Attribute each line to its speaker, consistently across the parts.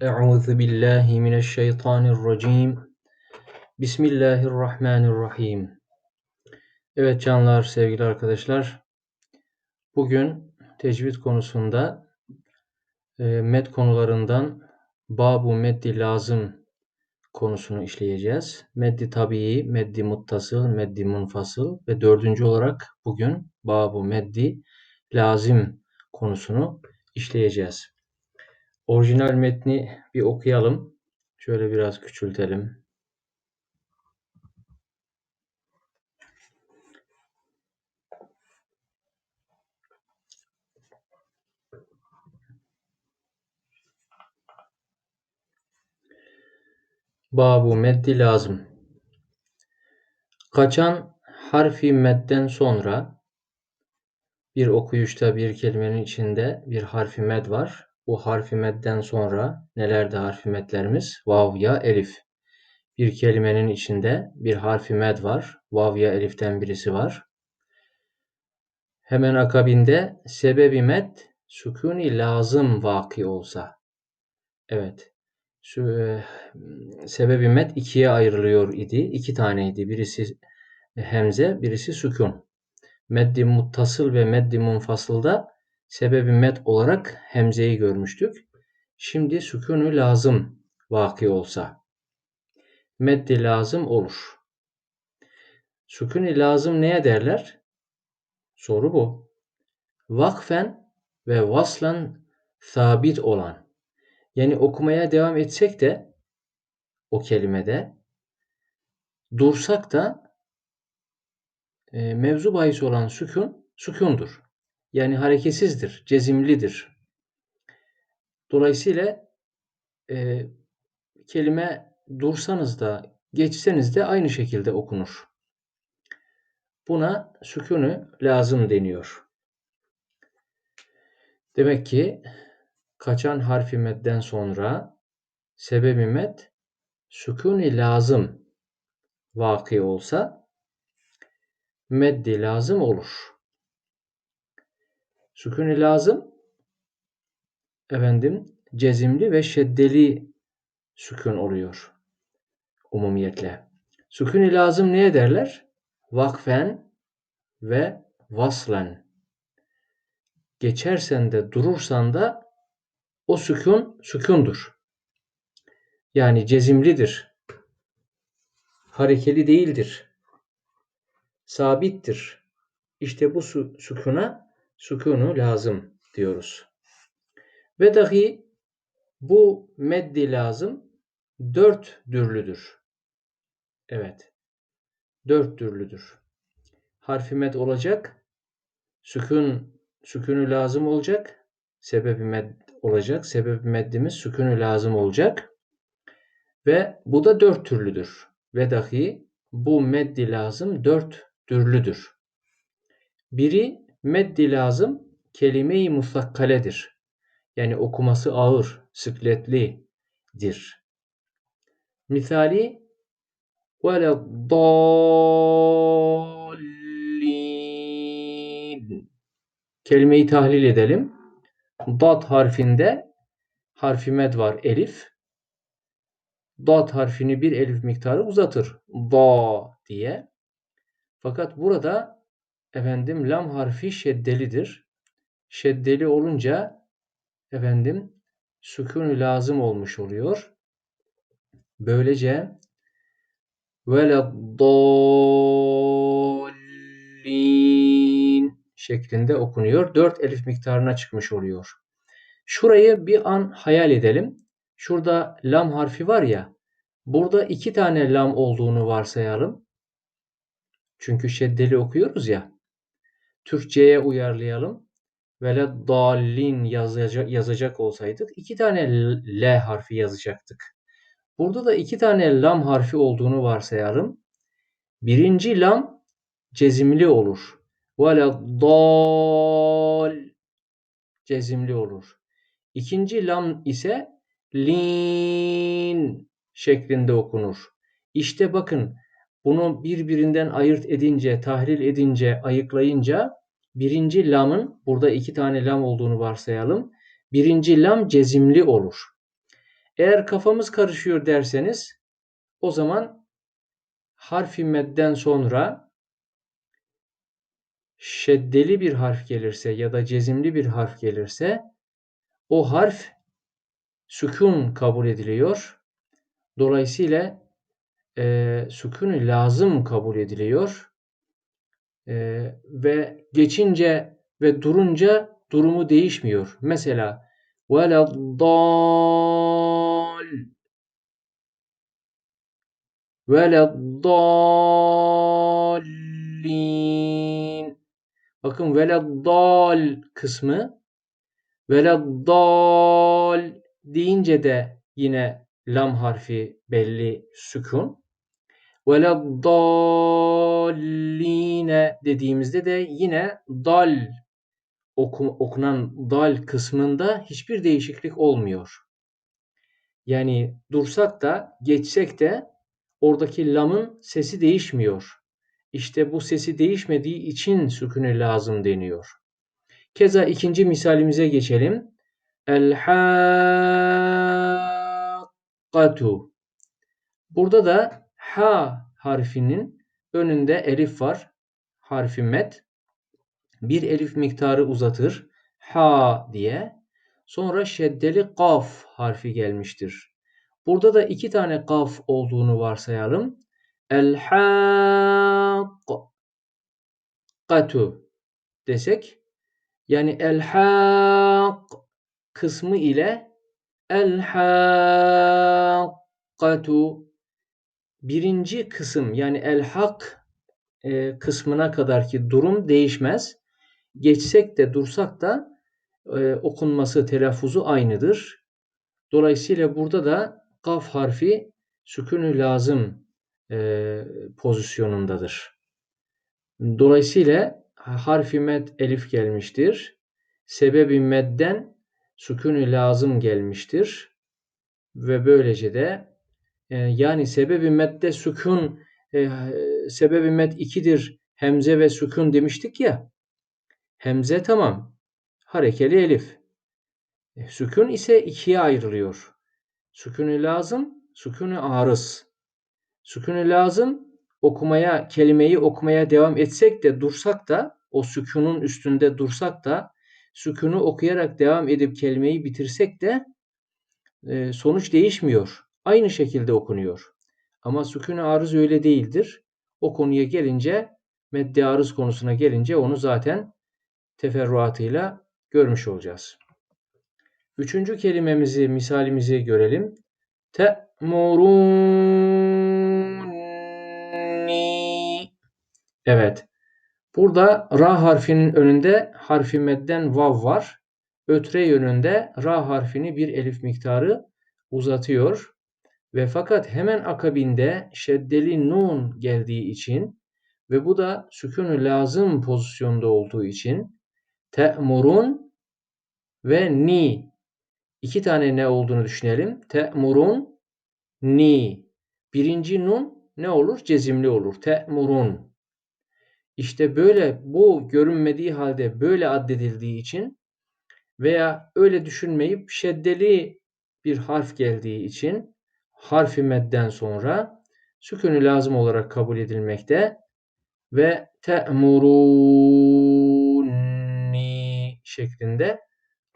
Speaker 1: Euzu billahi mineşşeytanirracim. Bismillahirrahmanirrahim. Evet canlar, sevgili arkadaşlar. Bugün tecvid konusunda e, med konularından babu meddi lazım konusunu işleyeceğiz. Meddi tabii, meddi muttasıl, meddi munfasıl ve dördüncü olarak bugün babu meddi lazım konusunu işleyeceğiz. Orijinal metni bir okuyalım. Şöyle biraz küçültelim. Babu meddi lazım. Kaçan harfi medden sonra bir okuyuşta bir kelimenin içinde bir harfi med var. Bu harfi medden sonra nelerde harfi medlerimiz? Vav ya elif. Bir kelimenin içinde bir harfi med var. Vav ya eliften birisi var. Hemen akabinde sebebi med sükuni lazım vaki olsa. Evet. E, sebebi med ikiye ayrılıyor idi. İki taneydi. Birisi hemze, birisi sükun. Meddi muttasıl ve meddi munfasılda sebebi med olarak hemzeyi görmüştük. Şimdi sükunu lazım vaki olsa. Meddi lazım olur. Sükuni lazım neye derler? Soru bu. Vakfen ve vaslan sabit olan. Yani okumaya devam etsek de o kelimede dursak da e, mevzu bahis olan sükun sükundur. Yani hareketsizdir, cezimlidir. Dolayısıyla e, kelime dursanız da geçseniz de aynı şekilde okunur. Buna sükunu lazım deniyor. Demek ki kaçan harfi medden sonra sebebi med sükuni lazım vaki olsa meddi lazım olur. Sükuni lazım efendim cezimli ve şeddeli sükun oluyor umumiyetle. Sükuni lazım neye derler? Vakfen ve vaslen. Geçersen de durursan da o sükun sükundur. Yani cezimlidir. Harekeli değildir. Sabittir. İşte bu sükuna sükunu lazım diyoruz. Ve dahi bu meddi lazım dört dürlüdür. Evet. Dört türlüdür. Harfi med olacak. Sükun, sükünü lazım olacak. Sebebi med olacak. Sebebi meddimiz sükünü lazım olacak. Ve bu da dört türlüdür. Ve dahi bu meddi lazım dört türlüdür. Biri meddi lazım kelime-i musakkaledir. Yani okuması ağır, sıkletlidir. Misali veleddallin Kelimeyi tahlil edelim. Dat harfinde harfi med var elif. Dat harfini bir elif miktarı uzatır. Da diye. Fakat burada efendim lam harfi şeddelidir. Şeddeli olunca efendim sükun lazım olmuş oluyor. Böylece veleddallin şeklinde okunuyor. Dört elif miktarına çıkmış oluyor. Şurayı bir an hayal edelim. Şurada lam harfi var ya. Burada iki tane lam olduğunu varsayalım. Çünkü şeddeli okuyoruz ya. Türkçe'ye uyarlayalım. Veleddallin yazacak, yazacak olsaydık iki tane L harfi yazacaktık. Burada da iki tane lam harfi olduğunu varsayalım. Birinci lam cezimli olur. dal cezimli olur. İkinci lam ise lin şeklinde okunur. İşte bakın bunu birbirinden ayırt edince, tahlil edince, ayıklayınca birinci lamın burada iki tane lam olduğunu varsayalım. Birinci lam cezimli olur. Eğer kafamız karışıyor derseniz o zaman harfi medden sonra şeddeli bir harf gelirse ya da cezimli bir harf gelirse o harf sükun kabul ediliyor. Dolayısıyla e, sükun lazım kabul ediliyor. E, ve geçince ve durunca durumu değişmiyor. Mesela veleddal veleddallin Bakın veleddal kısmı veleddal deyince de yine lam harfi belli sükun. Veleddalline dediğimizde de yine dal oku, okunan dal kısmında hiçbir değişiklik olmuyor. Yani dursak da geçsek de oradaki lamın sesi değişmiyor. İşte bu sesi değişmediği için sükünü lazım deniyor. Keza ikinci misalimize geçelim. El haqqatu. Burada da ha harfinin önünde elif var. Harfi met. Bir elif miktarı uzatır. Ha diye. Sonra şeddeli kaf harfi gelmiştir. Burada da iki tane kaf olduğunu varsayalım. El haqqatu desek yani el haq kısmı ile el haqqatu birinci kısım yani el hak e, kısmına kadar ki durum değişmez. Geçsek de dursak da e, okunması, telaffuzu aynıdır. Dolayısıyla burada da kaf harfi sükünü lazım e, pozisyonundadır. Dolayısıyla harfi med elif gelmiştir. Sebebi medden sükünü lazım gelmiştir. Ve böylece de e, yani sebebi medde sükun e, sebebi med ikidir hemze ve sükun demiştik ya. Hemze tamam. Harekeli elif. E, sükun ise ikiye ayrılıyor. Sükünü lazım, sükünü arız. Sükünü lazım okumaya, kelimeyi okumaya devam etsek de dursak da o sükunun üstünde dursak da sükunu okuyarak devam edip kelimeyi bitirsek de e, sonuç değişmiyor. Aynı şekilde okunuyor. Ama sükun arız öyle değildir. O konuya gelince medde arız konusuna gelince onu zaten teferruatıyla görmüş olacağız. Üçüncü kelimemizi, misalimizi görelim. Te'muruni. Evet. Burada ra harfinin önünde harfi medden vav var. Ötre yönünde ra harfini bir elif miktarı uzatıyor. Ve fakat hemen akabinde şeddeli nun geldiği için ve bu da sükûnü lazım pozisyonda olduğu için te'murun ve ni iki tane ne olduğunu düşünelim. Te'murun ni. Birinci nun ne olur? Cezimli olur. Te'murun. İşte böyle bu görünmediği halde böyle addedildiği için veya öyle düşünmeyip şeddeli bir harf geldiği için harfi medden sonra sükünü lazım olarak kabul edilmekte ve te'muruni şeklinde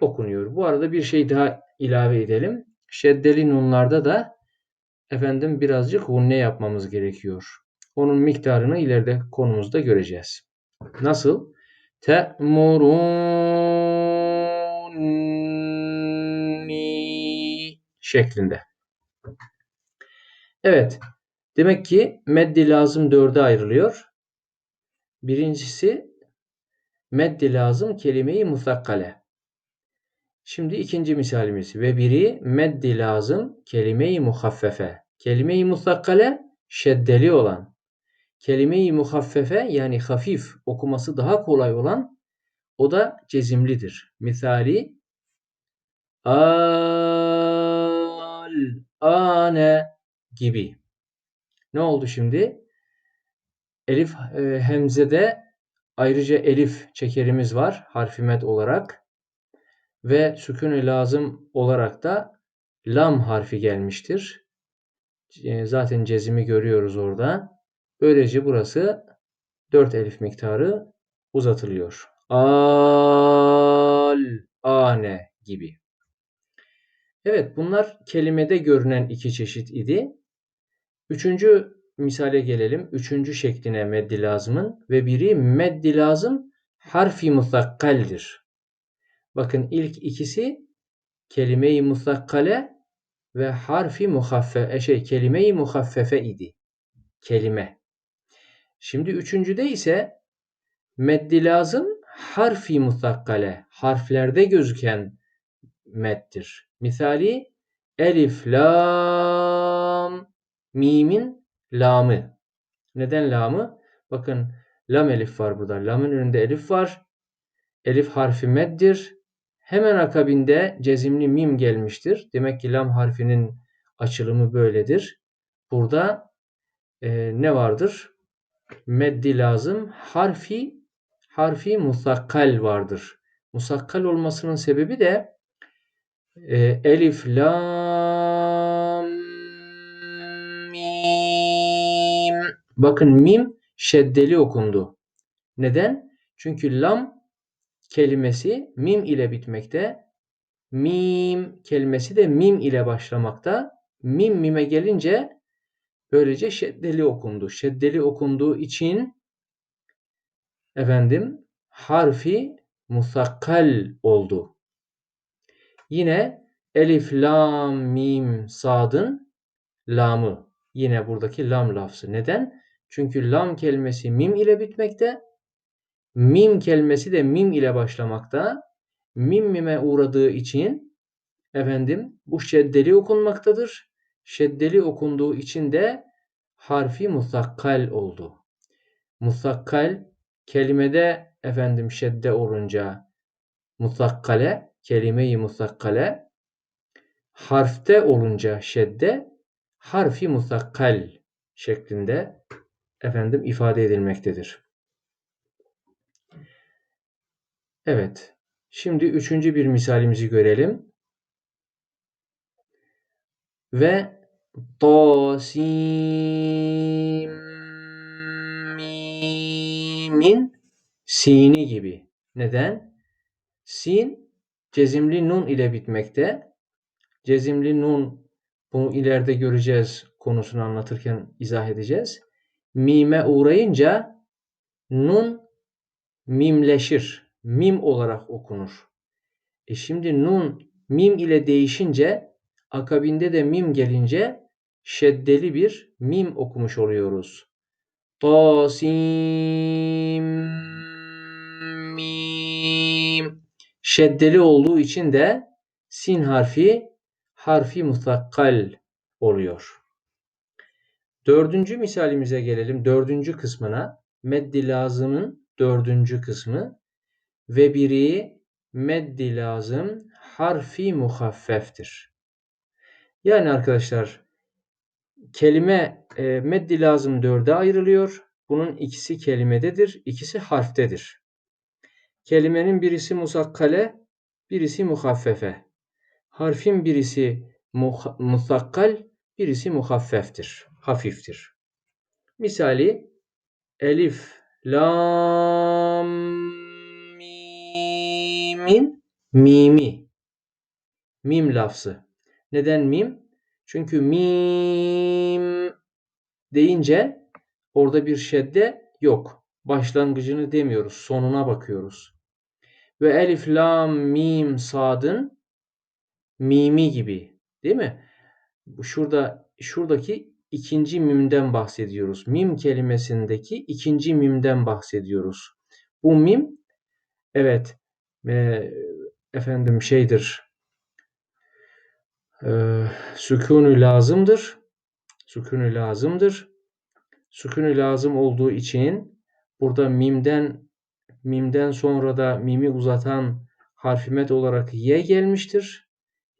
Speaker 1: okunuyor. Bu arada bir şey daha ilave edelim. Şeddeli nunlarda da efendim birazcık hunne yapmamız gerekiyor. Onun miktarını ileride konumuzda göreceğiz. Nasıl? Te'muruni şeklinde. Evet. Demek ki meddi lazım dörde ayrılıyor. Birincisi meddi lazım kelimeyi musakkale. Şimdi ikinci misalimiz ve biri meddi lazım kelime-i muhaffefe. Kelime-i musakkale şeddeli olan. Kelime-i muhaffefe yani hafif okuması daha kolay olan o da cezimlidir. Misali al ane gibi. Ne oldu şimdi? Elif e, hemzede ayrıca elif çekerimiz var harfimet olarak ve sükûn lazım olarak da lam harfi gelmiştir. E, Zaten cezimi görüyoruz orada. Böylece burası 4 elif miktarı uzatılıyor. Al, ane gibi. Evet bunlar kelimede görünen iki çeşit idi. Üçüncü misale gelelim. Üçüncü şekline meddi lazımın ve biri meddi lazım harfi musakkaldir. Bakın ilk ikisi kelime-i musakkale ve harfi muhaffe, şey kelime-i muhaffefe idi. Kelime. Şimdi üçüncüde ise meddi lazım harfi musakkale, harflerde gözüken meddir. Misali elif, lam, mimin lamı. Neden lamı? Bakın lam elif var burada. Lamın önünde elif var. Elif harfi meddir. Hemen akabinde cezimli mim gelmiştir. Demek ki lam harfinin açılımı böyledir. Burada e, ne vardır? Meddi lazım. Harfi harfi musakkal vardır. Musakkal olmasının sebebi de e, elif, lam, Bakın mim şeddeli okundu. Neden? Çünkü lam kelimesi mim ile bitmekte. Mim kelimesi de mim ile başlamakta. Mim mime gelince böylece şeddeli okundu. Şeddeli okunduğu için efendim harfi musakkal oldu. Yine elif, lam, mim, sadın lamı. Yine buradaki lam lafzı. Neden? Çünkü lam kelimesi mim ile bitmekte. Mim kelimesi de mim ile başlamakta. Mim mime uğradığı için efendim bu şeddeli okunmaktadır. Şeddeli okunduğu için de harfi musakkal oldu. Musakkal kelimede efendim şedde olunca musakkale kelime-i musakkale harfte olunca şedde harfi musakkal şeklinde efendim ifade edilmektedir. Evet. Şimdi üçüncü bir misalimizi görelim. Ve min sini gibi. Neden? Sin cezimli nun ile bitmekte. Cezimli nun bunu ileride göreceğiz konusunu anlatırken izah edeceğiz. Mime uğrayınca nun mimleşir. Mim olarak okunur. E şimdi nun mim ile değişince akabinde de mim gelince şeddeli bir mim okumuş oluyoruz. Tasim mim şeddeli olduğu için de sin harfi harfi musakkal oluyor. Dördüncü misalimize gelelim. Dördüncü kısmına. Meddi lazımın dördüncü kısmı. Ve biri meddi lazım harfi muhaffeftir. Yani arkadaşlar kelime e, meddi lazım dörde ayrılıyor. Bunun ikisi kelimededir, ikisi harftedir. Kelimenin birisi musakkale, birisi muhaffefe. Harfin birisi musakkal, birisi muhaffeftir, hafiftir. Misali elif, lam, mimin, mimi. Mim lafzı. Neden mim? Çünkü mim deyince orada bir şedde yok. Başlangıcını demiyoruz, sonuna bakıyoruz. Ve elif, lam, mim, sadın mimi gibi. Değil mi? Şurada şuradaki ikinci mimden bahsediyoruz. Mim kelimesindeki ikinci mimden bahsediyoruz. Bu mim evet e, efendim şeydir. E, sükûnü lazımdır. Sükûnü lazımdır. Sükûnü lazım olduğu için burada mimden mimden sonra da mimi uzatan harfimet olarak ye gelmiştir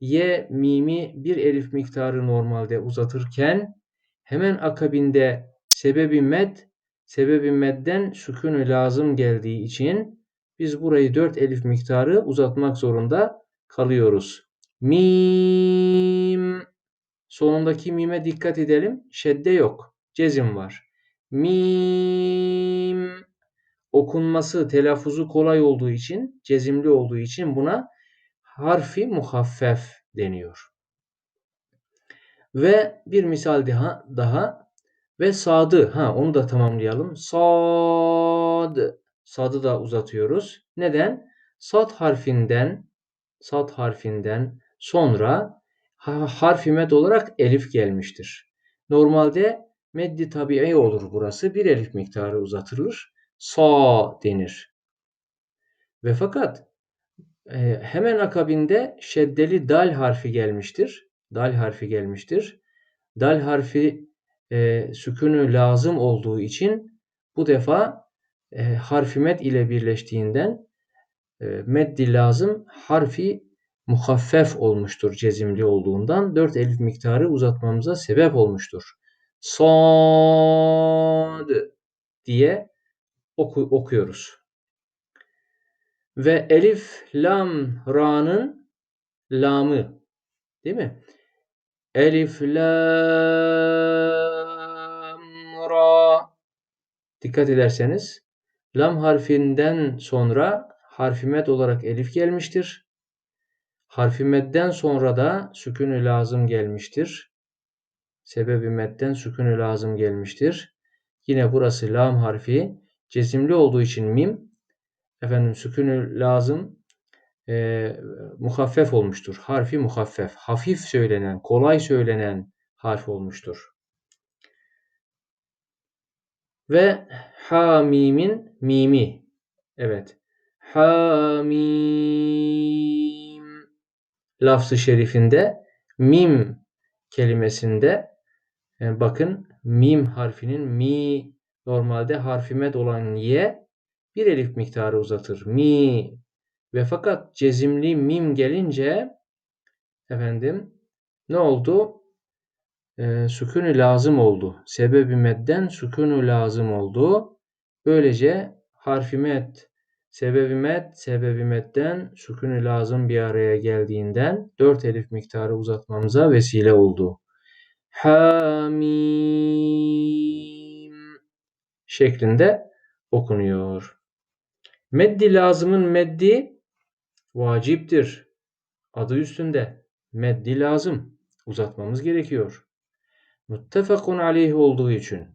Speaker 1: y mimi bir elif miktarı normalde uzatırken hemen akabinde sebebi med sebebi medden sükûnü lazım geldiği için biz burayı 4 elif miktarı uzatmak zorunda kalıyoruz. Mim Sonundaki mime dikkat edelim. Şedde yok. Cezim var. Mim okunması, telaffuzu kolay olduğu için, cezimli olduğu için buna harfi muhaffef deniyor. Ve bir misal daha, daha ve sadı. Ha onu da tamamlayalım. Sad. Sadı da uzatıyoruz. Neden? Sad harfinden sad harfinden sonra harfi med olarak elif gelmiştir. Normalde meddi tabii olur burası. Bir elif miktarı uzatılır. Sa denir. Ve fakat e, hemen akabinde şeddeli dal harfi gelmiştir. Dal harfi gelmiştir. Dal harfi e, sükünü lazım olduğu için bu defa e, harfi med ile birleştiğinden e, meddi lazım harfi muhaffef olmuştur cezimli olduğundan. Dört elif miktarı uzatmamıza sebep olmuştur. Sad diye oku, okuyoruz. Ve elif, lam, ra'nın lamı. Değil mi? Elif, lam, ra. Dikkat ederseniz lam harfinden sonra harfi med olarak elif gelmiştir. Harfi medden sonra da sükünü lazım gelmiştir. Sebebi medden sükünü lazım gelmiştir. Yine burası lam harfi cezimli olduğu için mim efendim sükünü lazım e, muhaffef olmuştur. Harfi muhaffef. Hafif söylenen, kolay söylenen harf olmuştur. Ve hamimin mimi. Evet. Hamim lafzı şerifinde mim kelimesinde yani bakın mim harfinin mi normalde harfi med olan ye bir elif miktarı uzatır. Mi ve fakat cezimli mim gelince efendim ne oldu? E, sükûnü lazım oldu. Sebebi medden sükûnü lazım oldu. Böylece harfi med, sebebi med, sebebi medden sükûnü lazım bir araya geldiğinden dört elif miktarı uzatmamıza vesile oldu. Hamim şeklinde okunuyor. Meddi lazımın meddi vaciptir. Adı üstünde. Meddi lazım. Uzatmamız gerekiyor. Muttefakun aleyh olduğu için.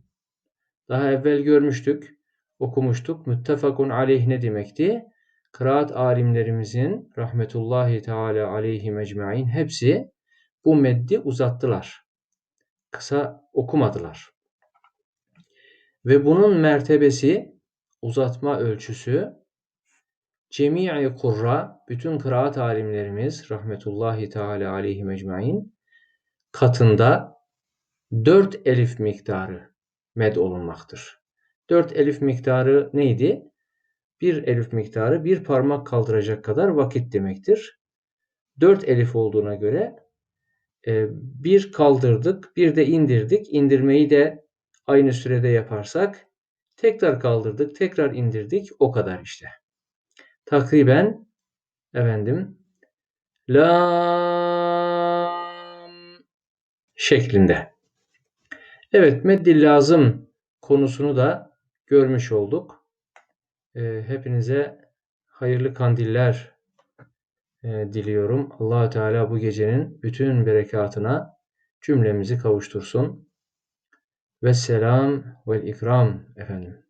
Speaker 1: Daha evvel görmüştük, okumuştuk. Muttefakun aleyh ne demekti? Kıraat alimlerimizin rahmetullahi teala aleyhi mecmain hepsi bu meddi uzattılar. Kısa okumadılar. Ve bunun mertebesi, uzatma ölçüsü Cemii kurra, bütün kıraat alimlerimiz rahmetullahi teala aleyhi mecmain katında dört elif miktarı med olunmaktır. Dört elif miktarı neydi? Bir elif miktarı bir parmak kaldıracak kadar vakit demektir. Dört elif olduğuna göre e, bir kaldırdık, bir de indirdik. İndirmeyi de aynı sürede yaparsak tekrar kaldırdık, tekrar indirdik. O kadar işte takriben efendim lam şeklinde. Evet meddi lazım konusunu da görmüş olduk. Ee, hepinize hayırlı kandiller e, diliyorum. allah Teala bu gecenin bütün berekatına cümlemizi kavuştursun. Ve selam ve ikram efendim.